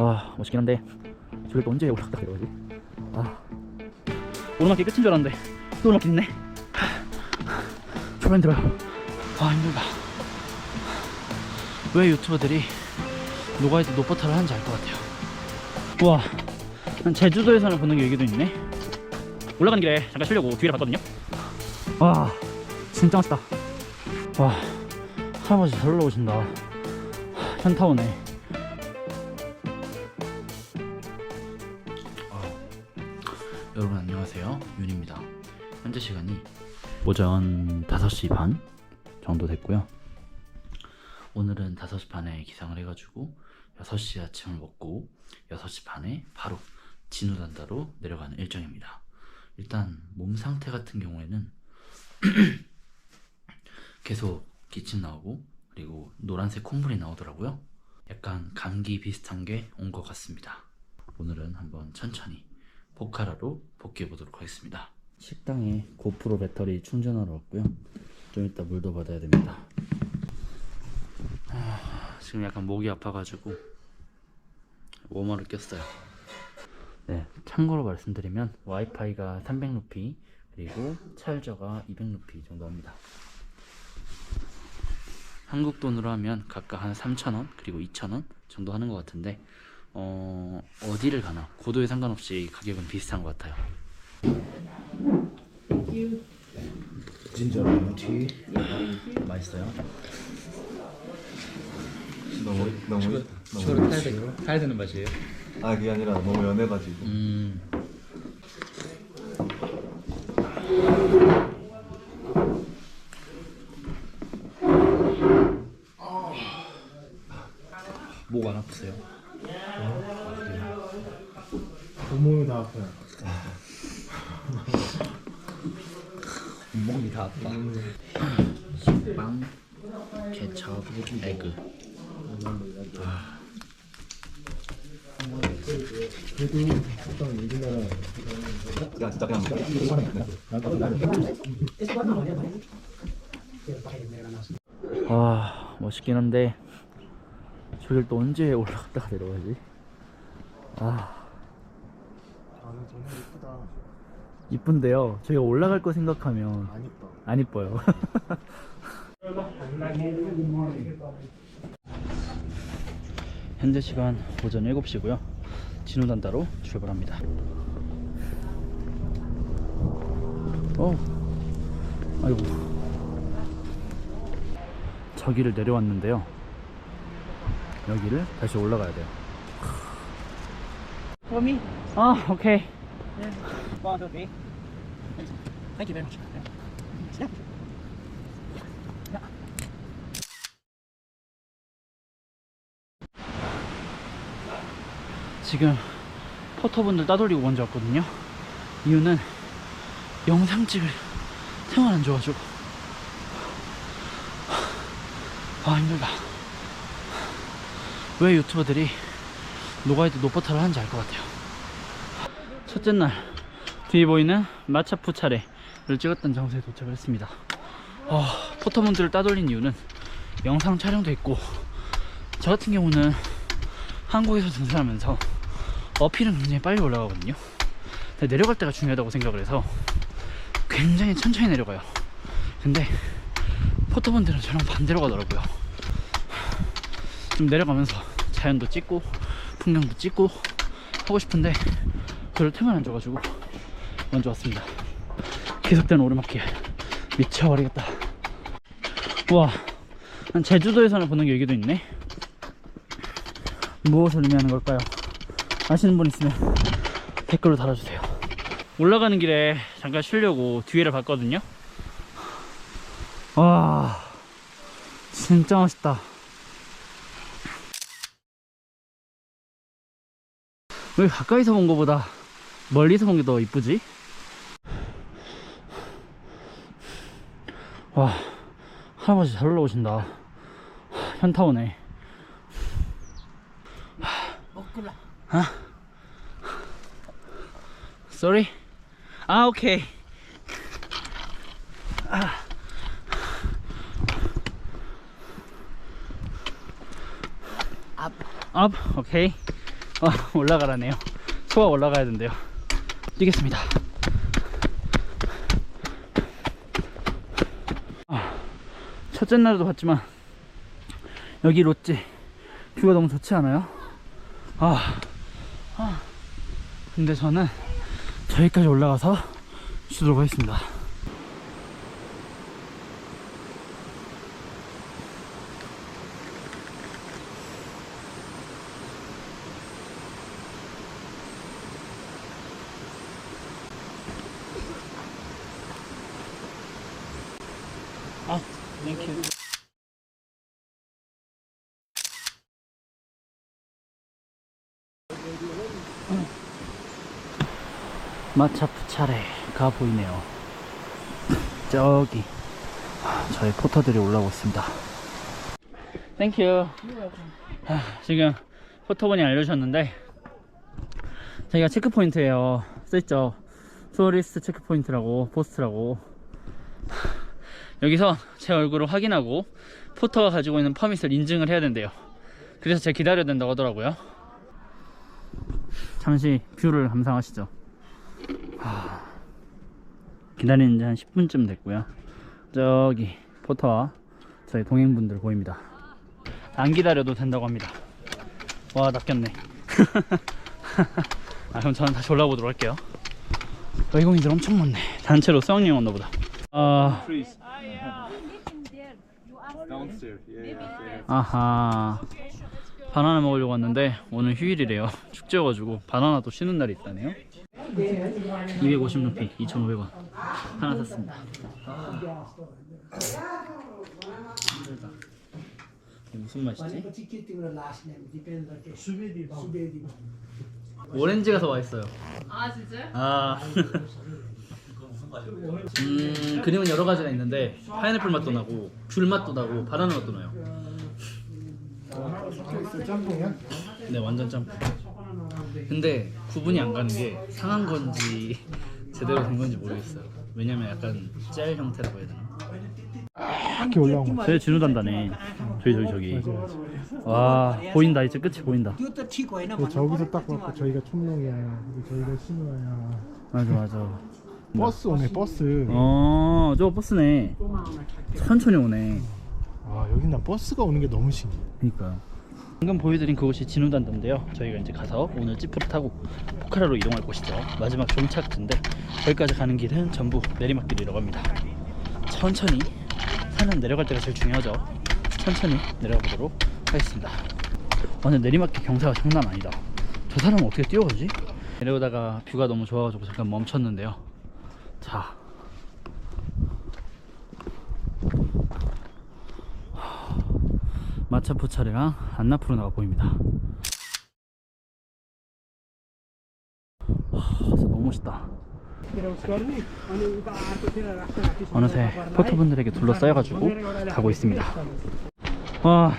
와 멋있긴 한데. 저기 또 언제 올라갔다 그러지? 아. 오르막길 끝인 줄 알았는데 또 오르막길 있네. 초반 들어요. 아 힘들다. 왜 유튜버들이 노가이드 노포타를 하는지 알 것 같아요. 우와. 난 제주도에서는 보는 게 여기도 있네. 올라가는 길에 잠깐 쉬려고 뒤를 봤거든요. 와 진짜 멋있다. 와 할아버지 잘 올라오신다. 현타 오네 여러분 안녕하세요. 윤입니다. 현재 시간이 오전 5시 반 정도 됐고요. 오늘은 5시 반에 기상을 해가지고 6시 아침을 먹고 6시 반에 바로 진우단다로 내려가는 일정입니다. 일단 몸 상태 같은 경우에는 계속 기침 나오고 그리고 노란색 콧물이 나오더라고요. 약간 감기 비슷한 게 온 것 같습니다. 오늘은 한번 천천히 포카라로 복귀해 보도록 하겠습니다. 식당에 고프로 배터리 충전하러 왔고요. 좀 이따 물도 받아야 됩니다. 아, 지금 약간 목이 아파가지고 워머를 꼈어요. 네, 참고로 말씀드리면 와이파이가 300루피 그리고 찰저가 200루피 정도 합니다. 한국 돈으로 하면 각각 한 3,000원 그리고 2,000원 정도 하는 것 같은데 어, 어디를 가나 고도에 상관없이 가격은 비슷한 것 같아요. 진짜 레몬티 맛있어요? 너무 너무 저를 타야, 되, 타야 되는 맛이에요? 아 그게 아니라 너무 연해가지고 음. 목 안 아프세요? 온몸이 다 아파요. 몸이 다 아파. 식 빵, 케첩, 에그. 야 진짜 그냥 와 멋있긴 한데 저길 또 언제 올라갔다가 내려가지? 아. 이쁜데요. 저희가 올라갈 거 생각하면. 안 이뻐요. 현재 시간 오전 7시고요. 진우단다로 출발합니다. 어, 아이고. 저기를 내려왔는데요. 여기를 다시 올라가야 돼요. For me? 아, 오케이. One, two, three. Thank you very much. 지금 포터분들 따돌리고 먼저 왔거든요. 이유는 영상 찍을 생활 안 좋아가지고. 아, 힘들다. 왜 유튜버들이 노가이드 노포타를 하는지 알 것 같아요. 첫째 날 뒤에 보이는 마차푸 차례를 찍었던 장소에 도착을 했습니다. 어, 포터분들을 따돌린 이유는 영상 촬영도 있고 저 같은 경우는 한국에서 등산하면서 어필은 굉장히 빨리 올라가거든요. 내려갈 때가 중요하다고 생각을 해서 굉장히 천천히 내려가요. 근데 포터분들은 저랑 반대로 가더라고요. 좀 내려가면서 자연도 찍고 풍경도 찍고 하고 싶은데 그럴 틈을 안 줘가지고 먼저 왔습니다. 계속되는 오르막길 미쳐버리겠다. 우와, 난 제주도에서는 보는 게 여기도 있네. 무엇을 의미하는 걸까요? 아시는 분 있으면 댓글로 달아주세요. 올라가는 길에 잠깐 쉬려고 뒤에를 봤거든요. 와, 진짜 멋있다. 왜 가까이서 본 거보다 멀리서 본 게 더 이쁘지? 와, 할아버지 잘 올라오신다. 현타 오네. 먹구라. 아? Sorry? 아, 오케이. 앞. Up, 오케이. 아, 올라가라네요. 소가 올라가야 된대요. 뛰겠습니다. 아, 첫째 날도 봤지만 여기 롯지 뷰가 너무 좋지 않아요? 아, 아. 근데 저는 저기까지 올라가서 쉬도록 하겠습니다. 아, 땡큐. 마차프 차례가 보이네요. 저기 아, 저희 포터들이 올라오고 있습니다. 땡큐. 아, 지금 포터분이 알려주셨는데 저희가 체크포인트예요. 써있죠. 투어리스트 체크포인트라고 포스트라고 여기서 제 얼굴을 확인하고 포터가 가지고 있는 퍼밋을 인증을 해야 된대요. 그래서 제가 기다려야 된다고 하더라고요. 잠시 뷰를 감상하시죠. 하... 기다리는 지 한 10분쯤 됐고요. 저기 포터와 저희 동행분들 보입니다. 안 기다려도 된다고 합니다. 와 낚였네. 아 그럼 저는 다시 올라보도록 할게요. 외국인들 엄청 많네. 단체로 수학여행 왔나 보다. 아 yeah. 아하 바나나 먹으려고 왔는데 오늘 휴일이래요 축제여가지고 바나나도 쉬는 날이 있다네요 250 루피 2,500원 하나 샀습니다. 이게 무슨 맛이지? 오렌지가 더 맛있어요 아 진짜요? 아 음, 그림은 여러 가지가 있는데 파인애플 맛도 나고 귤 맛도 나고 바나나 맛도 나요? 네 완전 짬뽕 근데 구분이 안 가는 게 상한 건지 제대로 된 건지 모르겠어요. 왜냐면 약간 젤 형태라고 해야 되나? 이렇게 올라온 거. 제 진우 단다네. 저기 저기 저기. 와 보인다 이제 끝이 보인다. 저기서 딱 봤고 저희가 촌농이야 저희가 신화야 맞아 맞아. 버스 오네 버스 어, 저 버스네. 천천히 오네. 아 여긴 나 버스가 오는 게 너무 신기해 그니까 방금 보여드린 그곳이 진우단도인데요. 저희가 이제 가서 오늘 지프를 타고 포카라로 이동할 곳이죠. 마지막 종착지인데 거기까지 가는 길은 전부 내리막길이라고 합니다. 천천히 산은 내려갈 때가 제일 중요하죠. 천천히 내려가 보도록 하겠습니다. 완전 내리막길 경사가 장난 아니다. 저 사람은 어떻게 뛰어가지? 내려오다가 뷰가 너무 좋아가지고 잠깐 멈췄는데요. 자 마차포 차례랑 안나푸르나가 보입니다. 너무 멋있다. 어느새 포터분들에게 둘러싸여가지고 가고 있습니다. 와,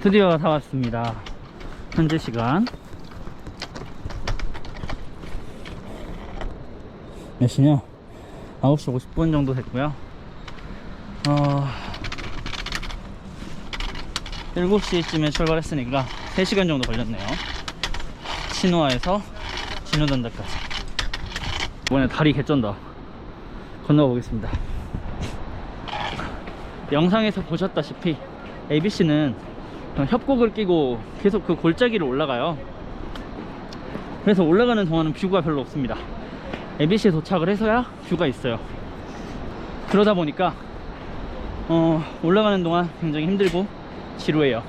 드디어 다 왔습니다. 현재 시간 몇 시냐? 9시 50분 정도 됐고요. 어, 7시쯤에 출발했으니까 3시간 정도 걸렸네요. 신호화에서 진호단다까지. 이번에 다리 개쩐다. 건너가 보겠습니다. 영상에서 보셨다시피 ABC는 협곡을 끼고 계속 그 골짜기를 올라가요. 그래서 올라가는 동안은 뷰가 별로 없습니다. ABC에 도착을 해서야 뷰가 있어요. 그러다 보니까 어, 올라가는 동안 굉장히 힘들고 지루해요.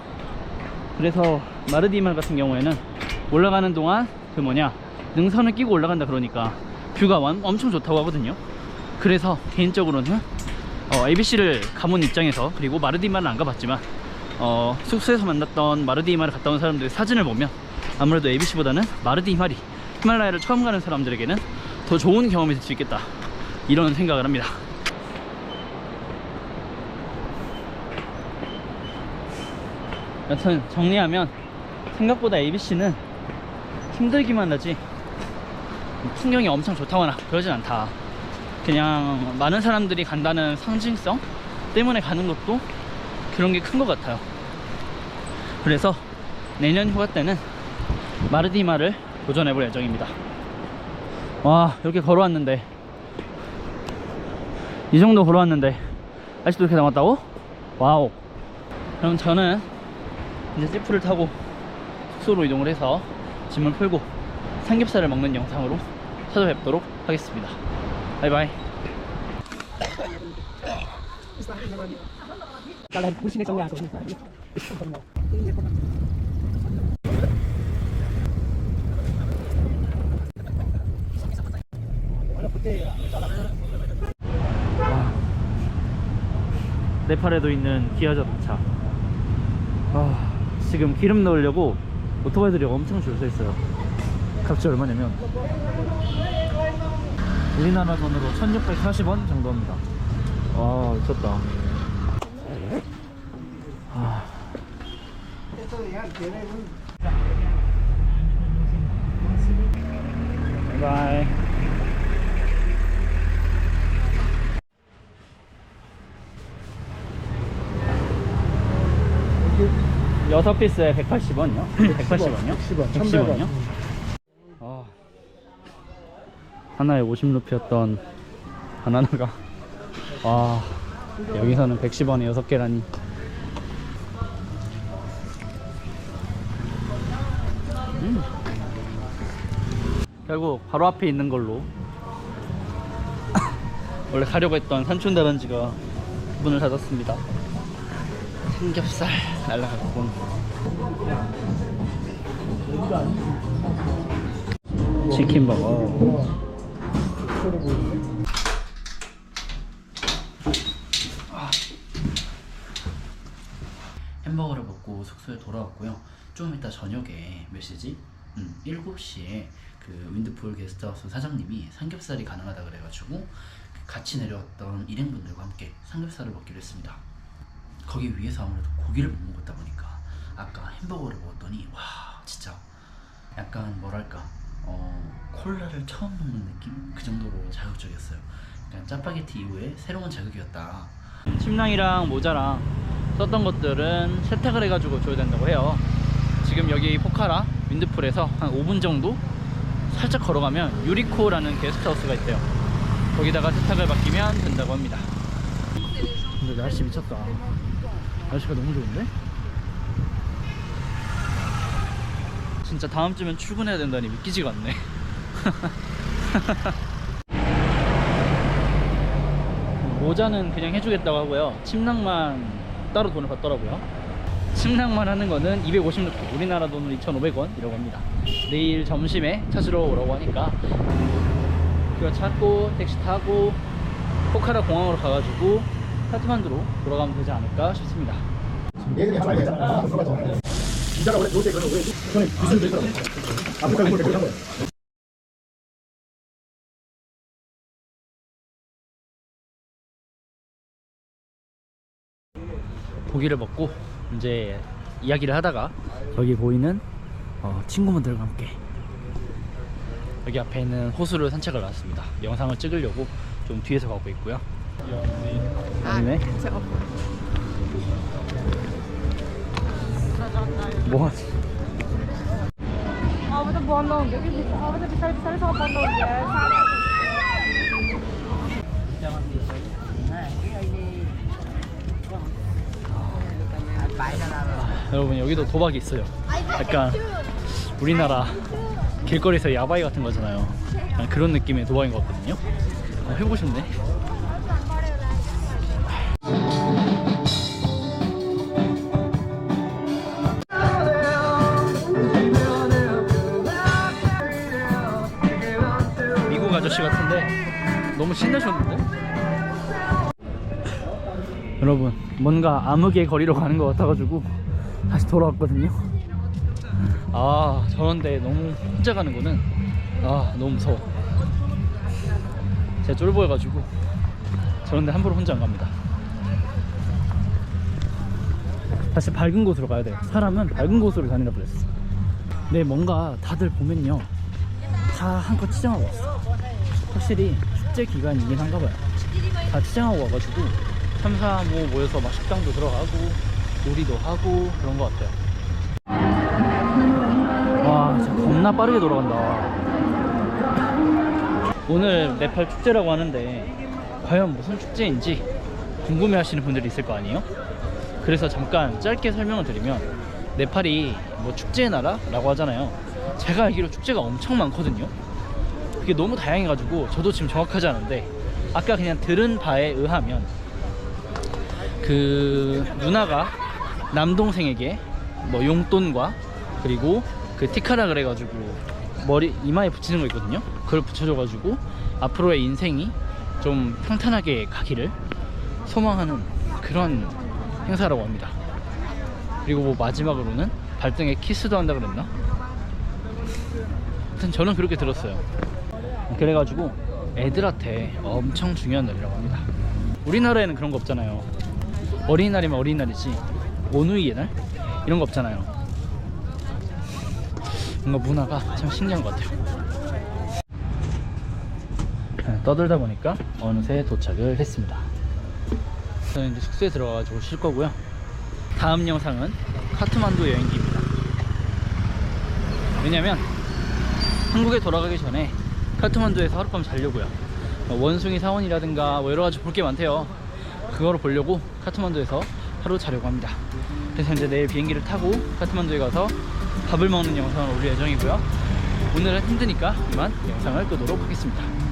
그래서 마르디말 같은 경우에는 올라가는 동안 그 뭐냐 능선을 끼고 올라간다 그러니까 뷰가 완- 엄청 좋다고 하거든요. 그래서 개인적으로는 어, ABC를 가본 입장에서 그리고 마르디말은 안 가봤지만 어, 숙소에서 만났던 마르디말을 갔다 온 사람들의 사진을 보면 아무래도 ABC보다는 마르디말이 히말라야를 처음 가는 사람들에게는 더 좋은 경험이 될 수 있겠다 이런 생각을 합니다. 여튼 정리하면 생각보다 ABC는 힘들기만 하지 풍경이 엄청 좋다거나 그러진 않다 그냥 많은 사람들이 간다는 상징성 때문에 가는 것도 그런 게 큰 것 같아요 그래서 내년 휴가 때는 마르디마를 도전해 볼 예정입니다. 와 이렇게 걸어왔는데 이 정도 걸어왔는데 아직도 이렇게 남았다고? 와우. 그럼 저는 이제 지프를 타고 숙소로 이동을 해서 짐을 풀고 삼겹살을 먹는 영상으로 찾아뵙도록 하겠습니다. 바이바이. 네팔에도 있는 기아 자동차. 아, 지금 기름 넣으려고 오토바이들이 엄청 줄 서 있어요. 값이 얼마냐면 우리나라 돈으로 1640원 정도입니다. 와, 미쳤다. 아. 바이 여섯 피스에 180원이요? 180원이요? 110원, 1100원. 아, 하나에 50루피였던 바나나가 와 여기서는 110원에 6개라니 음. 결국 바로 앞에 있는 걸로 원래 가려고 했던 산촌다람쥐가 문을 닫았습니다 삼겹살 날라갔군 치킨 버거 햄버거를 먹고 숙소에 돌아왔고요. 좀 이따 저녁에 몇 시지? 음, 7시에 그 윈드풀 게스트하우스 사장님이 삼겹살이 가능하다 그래가지고 같이 내려왔던 일행분들과 함께 삼겹살을 먹기로 했습니다. 거기 위에서 아무래도 고기를 못 먹었다 보니까 아까 햄버거를 먹었더니 와 진짜 약간 뭐랄까 어 콜라를 처음 먹는 느낌 그 정도로 자극적이었어요. 약간 짜파게티 이후에 새로운 자극이었다. 침낭이랑 모자랑 썼던 것들은 세탁을 해가지고 줘야 된다고 해요. 지금 여기 포카라 윈드풀에서 한 5분 정도 살짝 걸어가면 유리코라는 게스트하우스가 있대요. 거기다가 세탁을 맡기면 된다고 합니다. 근데 날씨 미쳤다. 날씨가 너무 좋은데? 진짜 다음 주면 출근해야 된다니 믿기지가 않네. 모자는 그냥 해주겠다고 하고요. 침낭만 따로 돈을 받더라고요. 침낭만 하는 거는 250루피, 우리나라 돈으로 2,500원 이라고 합니다. 내일 점심에 찾으러 오라고 하니까 그거 찾고 택시 타고 포카라 공항으로 가가지고 카트만두로 돌아가면 되지 않을까 싶습니다. 고기를 먹고 이제 이야기를 하다가 여기 보이는 어, 친구분들과 함께 여기 앞에 있는 호수를 산책을 나왔습니다. 영상을 찍으려고 좀 뒤에서 가고 있고요. 아니네. 뭐하지? Abi de bandon diyor. Biz abi de bir tane bir tane sana bandon diyor. 여러분 여기도 도박이 있어요. 약간 우리나라 길거리에서 야바이 같은 거잖아요. 그런 느낌의 도박인 것 같거든요. 어, 해보고 싶네. 신나셨는데? 여러분 뭔가 암흑의 거리로 가는 것 같아가지고 다시 돌아왔거든요. 아 저런데 너무 혼자 가는 거는 아 너무 무서워. 제가 쫄보여가지고 저런데 함부로 혼자 안 갑니다. 다시 밝은 곳으로 가야 돼요. 사람은 밝은 곳으로 다니라 그랬어 근데 뭔가 다들 보면요. 다 한껏 치장하고 왔어 확실히 축제 기간이긴 한가 봐요 다 치장하고 와가지고 3, 4, 5 모여서 막 식당도 들어가고 놀이도 하고 그런 것 같아요 와 진짜 겁나 빠르게 돌아간다. 오늘 네팔 축제라고 하는데 과연 무슨 축제인지 궁금해 하시는 분들이 있을 거 아니에요? 그래서 잠깐 짧게 설명을 드리면 네팔이 뭐 축제의 나라라고 하잖아요. 제가 알기로 축제가 엄청 많거든요. 그게 너무 다양해가지고 저도 지금 정확하지 않은데 아까 그냥 들은 바에 의하면 그 누나가 남동생에게 뭐 용돈과 그리고 그 티카라 그래가지고 머리 이마에 붙이는 거 있거든요. 그걸 붙여줘가지고 앞으로의 인생이 좀 평탄하게 가기를 소망하는 그런 행사라고 합니다. 그리고 뭐 마지막으로는 발등에 키스도 한다 그랬나? 하여튼 저는 그렇게 들었어요. 그래가지고 애들한테 엄청 중요한 날이라고 합니다. 우리나라에는 그런 거 없잖아요. 어린이날이면 어린이날이지 오누이의 날 이런 거 없잖아요. 뭔가 문화가 참 신기한 것 같아요. 네, 떠들다 보니까 어느새 도착을 했습니다. 저는 이제 숙소에 들어가가지고 쉴 거고요. 다음 영상은 카트만두 여행기입니다. 왜냐면 한국에 돌아가기 전에 카트만두에서 하룻밤 자려고요. 뭐 원숭이 사원이라든가 뭐 여러 가지 볼 게 많대요. 그거를 보려고 카트만두에서 하루 자려고 합니다. 그래서 이제 내일 비행기를 타고 카트만두에 가서 밥을 먹는 영상을 올릴 예정이고요. 오늘은 힘드니까 이만 영상을 끄도록 하겠습니다.